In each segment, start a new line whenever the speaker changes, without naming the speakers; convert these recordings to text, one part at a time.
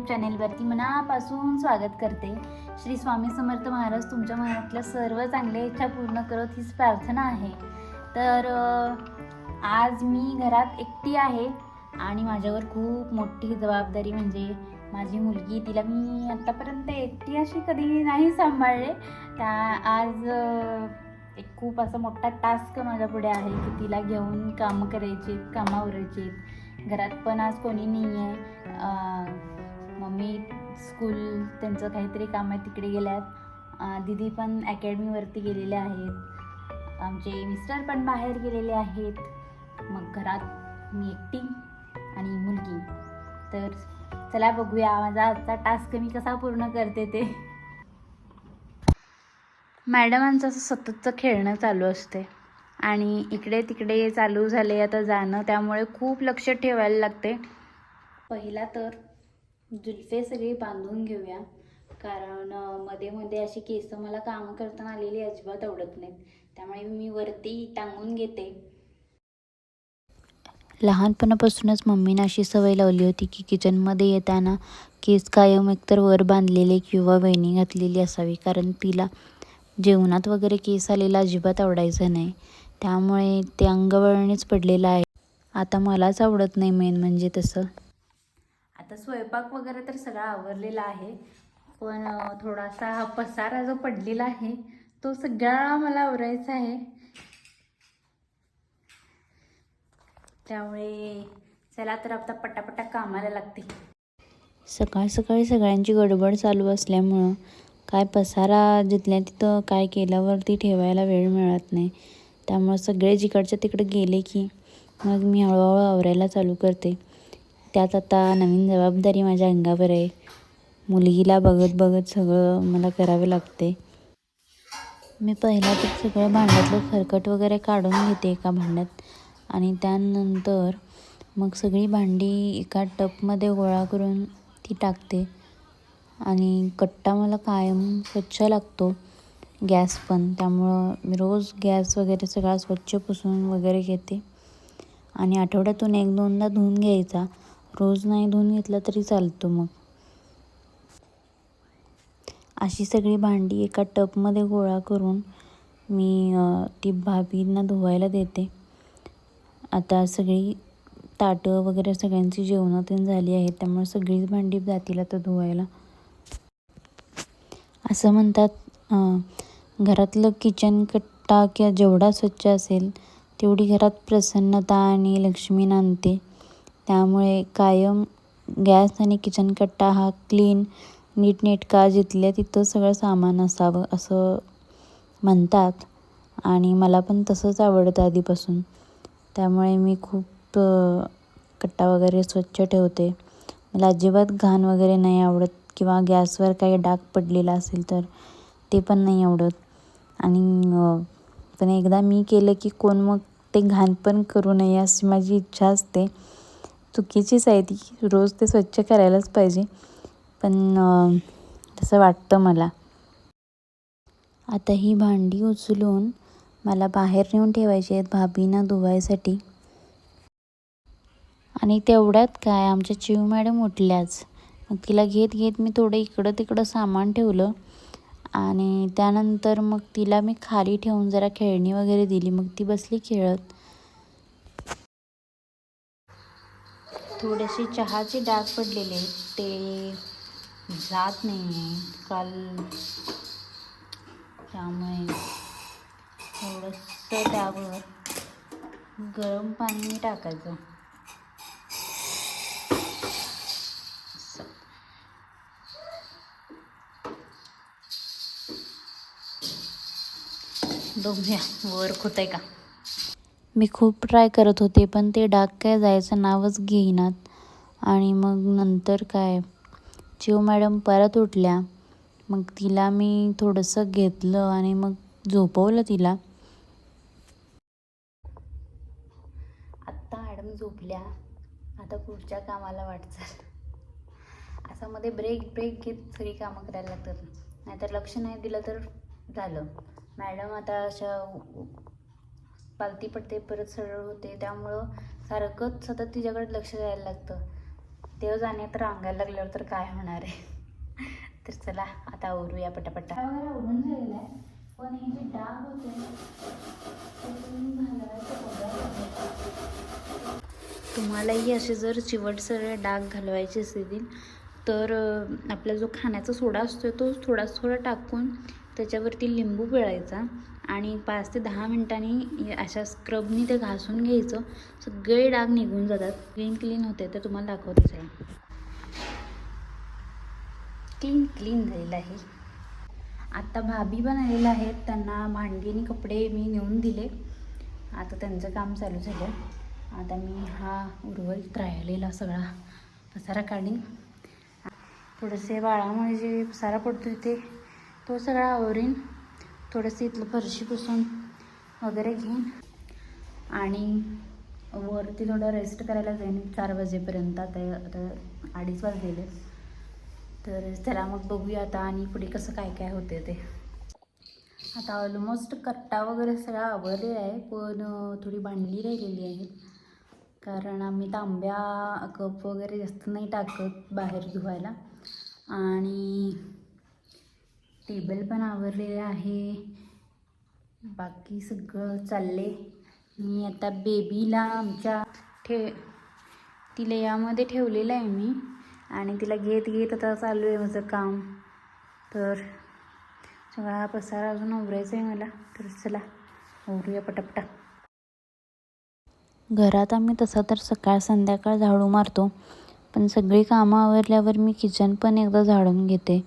YouTube चॅनेलवरती मनापासून स्वागत करते. श्री स्वामी समर्थ महाराज तुमच्या मनातल्या सर्व चांगल्या इच्छा पूर्ण करत हीच प्रार्थना आहे. तर आज मी घरात एकटी आहे आणि माझ्यावर खूप मोठी जबाबदारी म्हणजे माझी मुलगी तिला मी आत्तापर्यंत एकटी अशी कधी नाही सांभाळले. त्या आज एक खूप असा मोठा टास्क माझ्या पुढे आहे की तिला घेऊन कामं करायची कामावरायची घरात पण आज कोणी नाही आहे मम्मी स्कूल त्यांचं काहीतरी काम आहे तिकडे गेल्यात. आहेत दिदी पण अकॅडमीवरती गेलेले आहेत. आमचे मिस्टर पण बाहेर गेलेले आहेत. मग घरात मी एकटी आणि मुलगी. तर चला बघूया माझा आजचा टास्क मी कसा पूर्ण करते ते. मॅडमांचं असं सततचं खेळणं चालू असते. आणि इकडे तिकडे चालू झाले आता जाणं त्यामुळे खूप लक्ष ठेवायला लागते. पहिला तर जुल्फे सगळी बांधून घेऊया. कारण मध्ये मध्ये अशी केस मला कामं करताना आलेली अजिबात आवडत नाहीत. त्यामुळे मी वरती टांगून घेते. लहानपणापासूनच मम्मीनं अशी सवय लावली होती की किचनमध्ये येताना केस कायम एकतर वर बांधलेले किंवा वेणी घातलेली असावी. कारण तिला जेवणात वगैरे केस आलेला अजिबात आवडायचं नाही. त्यामुळे ते अंगवळणीच पडलेलं आहे. आता मलाच आवडत नाही मेन म्हणजे तसं. आता स्वयंपाक वगैरे तर सगळा आवरलेला आहे पण थोडासा हा पसारा जो पडलेला आहे तो सगळा मला आवरायचा आहे. त्यामुळे चला तर आता पटापटा कामाला लागते. सकाळ सकाळी सगळ्यांची गडबड चालू असल्यामुळं काय पसारा जिथल्या तिथं काय केल्यावरती ठेवायला वेळ मिळत नाही. त्यामुळं सगळे जिकडच्या तिकडे गेले की मग मी हळूहळू आवरायला चालू करते. त्यात आता नवीन जबाबदारी माझ्या अंगावर आहे. मुलगीला बघत बघत सगळं मला करावे लागते. मी पहिला तर सगळं भांड्यातलं खरकट वगैरे काढून घेते एका भांड्यात. आणि त्यानंतर मग सगळी भांडी एका टपमध्ये गोळा करून ती टाकते. आणि कट्टा मला कायम स्वच्छ लागतो. गॅस पण त्यामुळं मी रोज गॅस वगैरे सगळा स्वच्छ पुसून वगैरे घेते. आणि आठवड्यातून एक दोनदा धुवून घ्यायचा. रोज नाही धुवून घेतला तरी चालतो मग. अशी सगळी भांडी एका टबमध्ये गोळा करून मी ती भाभींना धुवायला देते. आता सगळी ताटं वगैरे सगळ्यांची जेवणं झाली आहेत त्यामुळे सगळीच भांडी जातील आता धुवायला. असं म्हणतात घरातलं किचन कट्टा किंवा जेवढा स्वच्छ असेल तेवढी घरात प्रसन्नता आणि लक्ष्मी नांदते. त्यामुळे कायम गॅस आणि किचन कट्टा हा क्लीन नीटनेटका जिथल्या तिथं सगळं सामान असावं असं म्हणतात. आणि मला पण तसंच आवडतं आधीपासून. त्यामुळे मी खूप कट्टा वगैरे स्वच्छ ठेवते. मला अजिबात घाण वगैरे नाही आवडत किंवा गॅसवर काही डाग पडलेला असेल तर ते पण नाही आवडत. आणि पण एकदा मी केलं की कोण मग ते घाण पण करू नये अशी माझी इच्छा असते. चुकीचीच आहे ती. रोज ते स्वच्छ करायलाच पाहिजे. पण तसं वाटतं मला. आता ही भांडी उचलून मला बाहेर नेऊन ठेवायची आहेत भाभींना धुवायसाठी. आणि तेवढ्यात काय? आमच्या चिव मॅडम उठल्याच. मग तिला घेत घेत मी थोडं इकडं तिकडं सामान ठेवलं. आणि त्यानंतर मग तिला मी खाली ठेवून जरा खेळणी वगैरे दिली. मग ती बसली खेळत. थोडेसे चहाचे डाग पडलेले आहेत, ते जात नाही आहे काल त्यामुळे थोडंसं त्यावर गरम पाणी टाकायचं. असं. बघूया वर आहे का? मी खूप ट्राय करत होते पण ते डाग काय जायचं नावच घेईनात. आणि मग नंतर काय? चिव मॅडम परत उठल्या. मग तिला मी थोडंसं घेतलं आणि मग झोपवलं तिला. आत्ता मॅडम झोपल्या. आता पुढच्या कामाला वाटचाल असं मध्ये ब्रेक ब्रेक घेत सगळी कामं करायला लागतात. नाहीतर लक्ष नाही दिलं तर झालं. मॅडम आता अशा पालती पडते परत सरळ होते. त्यामुळं सारखंच सतत तिच्याकडे लक्ष द्यायला लागतं. देव जाणे तर अंगायला लागल्यावर तर काय होणार आहे? तर चला आता आवरूया पटापटा. वगैरे आवरून झालेला आहे. पण हे जे डाग होते तुम्हालाही असे जर चिवटसरे डाग घालवायचे असतील तर आपला जो खाण्याचा सोडा असतो तो थोडा थोडा टाकून त्याच्यावरती लिंबू पिळायचा. आणि पाच ते दहा मिनटांनी अशा स्क्रबनी ते घासून घ्यायचं. सगळे डाग निघून जातात. क्लीन क्लीन होते तर तुम्हाला दाखवतेच आहे क्लीन क्लीन झालेलं आहे. आत्ता भाभी पण आलेल्या आहेत. त्यांना भांडी आणि कपडे मी नेऊन दिले. आता त्यांचं काम चालू झालं. आता मी हा उर्वरित राहिलेला सगळा पसारा काढीन. थोडेसे बाळामुळे जे पसारा पडतो ते तो सगळा आवरीन. थोडंसं इथलं फरशी पुसून वगैरे घेईन. आणि वरती थोडं रेस्ट करायला जाईन. चार वाजेपर्यंत. आता आता अडीच वाजलेले. तर चला मग बघूया आता आणि पुढे कसं काय काय होते ते. आता ऑलमोस्ट कट्टा वगैरे सगळा आवरलेला आहे पण थोडी भांडली राहिलेली आहे कारण आम्ही तांब्या कप वगैरे जास्त नाही टाकत बाहेर धुवायला. आणि टेबल पण आवरलेले आहे. बाकी सगळं चालले मी आता बेबीला आमच्या ठे तिला यामध्ये ठेवलेलं आहे मी. आणि तिला घेत घेत आता चालू आहे माझं काम. तर सगळा पसारा अजून उभरायचा आहे मला. तर चला आवरूया पटापटा. घरात आम्ही तसा तर सकाळ संध्याकाळ झाडू मारतो. पण सगळी कामं आवरल्यावर मी किचन पण एकदा झाडून घेते.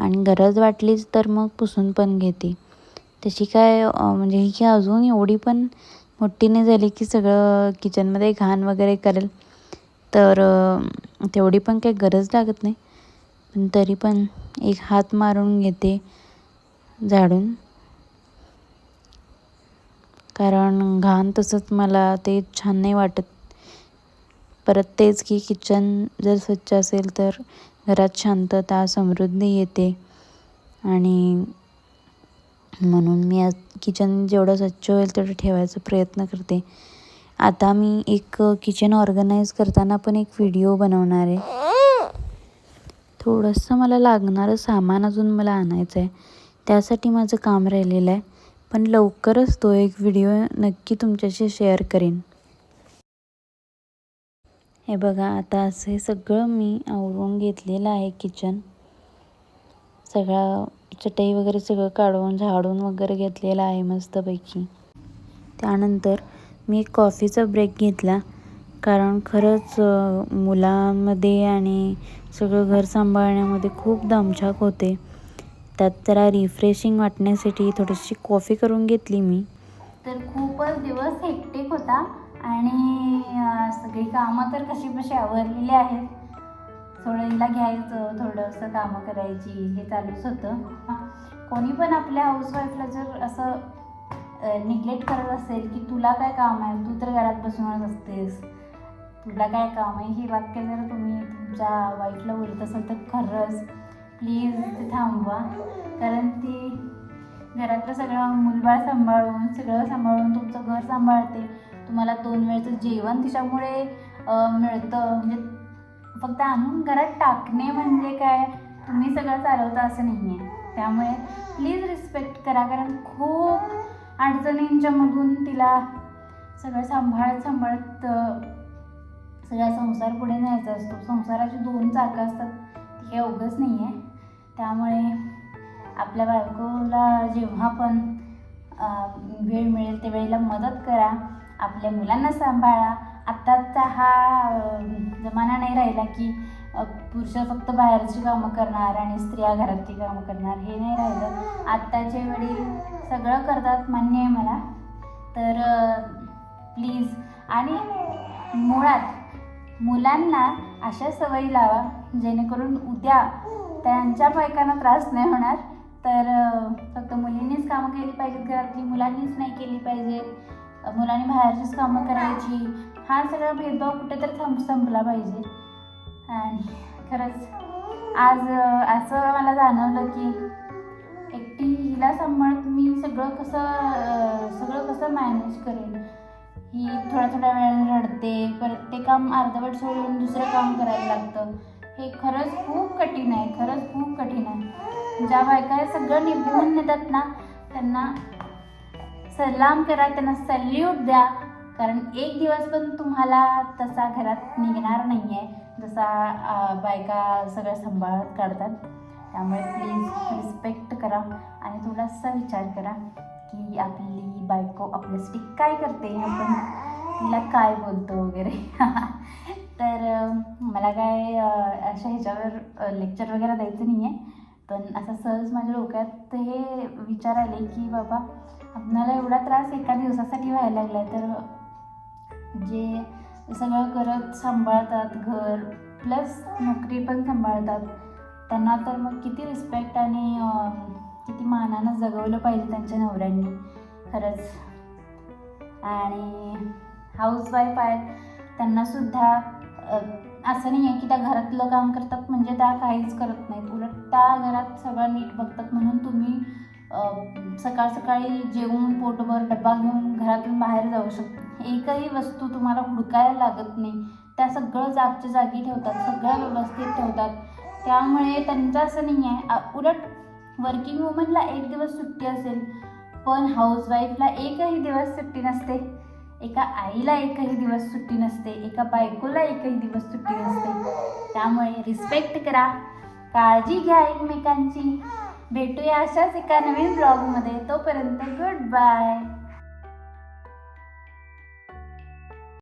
आणि गरज वाटलीच तर मग पुसून पण घेते. तशी काय म्हणजे ही की अजून एवढी पण मोठी नाही झाली की सगळं किचनमध्ये घाण वगैरे करेल. तर तेवढी पण काही गरज लागत नाही. पण तरी पण एक हात मारून घेते झाडून. कारण घाण तसंच मला ते छान नाही वाटत. परत तेच की किचन जर स्वच्छ असेल तर घरात शांतता समृद्धी येते. आणि म्हणून मी आज किचन जेवढं स्वच्छ होईल तेवढं ठेवायचा प्रयत्न करते. आता मी एक किचन ऑर्गनाईज करताना पण एक व्हिडिओ बनवणार आहे. थोडंसं मला लागणारं सामान अजून मला आणायचं आहे त्यासाठी माझं काम राहिलेलं आहे. पण लवकरच तो एक व्हिडिओ नक्की तुमच्याशी शेअर करेन. हे बघा आता असं हे सगळं मी आवरून घेतलेलं आहे किचन सगळा चटई वगैरे सगळं काढून झाडून वगैरे घेतलेलं आहे मस्तपैकी. त्यानंतर मी एक कॉफीचा ब्रेक घेतला. कारण खरंच मुलांमध्ये आणि सगळं घर सांभाळण्यामध्ये खूप दमछाक होते. त्यात जरा रिफ्रेशिंग वाटण्यासाठी थोडीशी कॉफी करून घेतली मी. तर खूपच दिवस हेक्टिक होता. आणि सगळी कामं तर कशी बशी आवरलेली आहेत. थोडं हिला घ्यायचं थोडंसं कामं करायची हे चालूच होतं. कोणी पण आपल्या हाऊसवाईफला जर असं निग्लेक्ट करत असेल की तुला काय काम आहे तू तर घरात बसूनच असतेस. तुला काय काम आहे ही वाक्य जर तुम्ही तुमच्या वाईफला बोलत असाल तर खरंच प्लीज ते थांबवा. कारण ती घरातलं सगळं मुलबाळ सांभाळून सगळं सांभाळून तुमचं घर सांभाळते. तुम्हाला दोन वेळचं जेवण तिच्यामुळे मिळतं. म्हणजे फक्त आणून घरात टाकणे म्हणजे काय? तुम्ही सगळं चालवता असं नाही आहे त्यामुळे प्लीज रिस्पेक्ट करा. कारण खूप अडचणींच्यामधून तिला सगळं सांभाळत सांभाळत सगळा संसार पुढे न्यायचा असतो. संसाराची दोन चाकं असतात. हे अवघंच नाही आहे त्यामुळे आपल्या बायकोला जेव्हा पण वेळ मिळेल त्यावेळेला मदत करा. आपल्या मुलांना सांभाळा. आत्ताचा हा जमाना नाही राहिला की पुरुष फक्त बाहेरची कामं करणार आणि स्त्रिया घरातली कामं करणार हे नाही राहिलं. आत्ताचे वडील सगळं करतात मान्य आहे मला. तर प्लीज. आणि मुळात मुलांना अशा सवयी लावा जेणेकरून उद्या त्यांच्या बायकांना त्रास नाही होणार. तर फक्त मुलींनीच कामं केली पाहिजेत घरातली मुलांनीच नाही केली पाहिजेत. मुलांनी बाहेरचीच कामं करायची. हा सगळा भेदभाव कुठेतरी थांब संपला पाहिजे. आणि खरंच आज असं मला जाणवलं की एकटी हिला सांभाळत मी सगळं कसं सगळं कसं मॅनेज करेन? ही थोड्या थोड्या वेळाने रडते परत ते काम अर्धवट सोडून दुसरं काम करायला लागतं. हे खरंच खूप कठीण आहे खरंच खूप कठीण आहे. ज्या बायका हे सगळं निभवून नेतात ना त्यांना सलाम करा त्यांना सल्यूट द्या. कारण एक दिवस पण तुम्हाला तसा घरात निघणार नाही आहे जसा बायका सगळं सांभाळत काढतात. त्यामुळे प्लीज रिस्पेक्ट करा आणि थोडासा विचार करा की आपली बायको आपल्यासाठी काय करते? आपण तिला काय बोलतो वगैरे? तर मला काय अशा ह्याच्यावर लेक्चर वगैरे द्यायचं नाही आहे पण असं सहज माझ्या डोक्यात हे विचार आले की बाबा आपणाला एवढा त्रास एका दिवसासाठी व्हायला लागला तर जे सगळं करत सांभाळतात घर प्लस नोकरी पण सांभाळतात त्यांना तर मग किती रिस्पेक्ट आणि किती मानानं जगवलं पाहिजे त्यांच्या नवऱ्यांनी खरंच. आणि हाऊसवाईफ आहेत त्यांनासुद्धा असं नाही आहे की त्या घरातलं काम करतात म्हणजे त्या काहीच करत नाहीत. उलट त्या घरात सगळं नीट बघतात म्हणून तुम्ही सकाळ सकाळी जेवून पोटभर डब्बा घेऊन घरातून बाहेर जाऊ शकता. एकही वस्तू तुम्हाला हुडकायला लागत नाही. त्या सगळं जागच्या जागी ठेवतात सगळं व्यवस्थित ठेवतात. त्यामुळे त्यांचं असं नाही आहे. उलट वर्किंग वुमनला एक दिवस सुट्टी असेल पण हाऊसवाईफला एकही दिवस सुट्टी नसते. एका आईला एकही दिवस सुट्टी नसते एका बायकोला एकही दिवस सुट्टी नसते. त्यामुळे रिस्पेक्ट करा काळजी घ्या एकमेकांची. भेटूया अशाच एका नवीन ब्लॉगमध्ये तोपर्यंत गुड बाय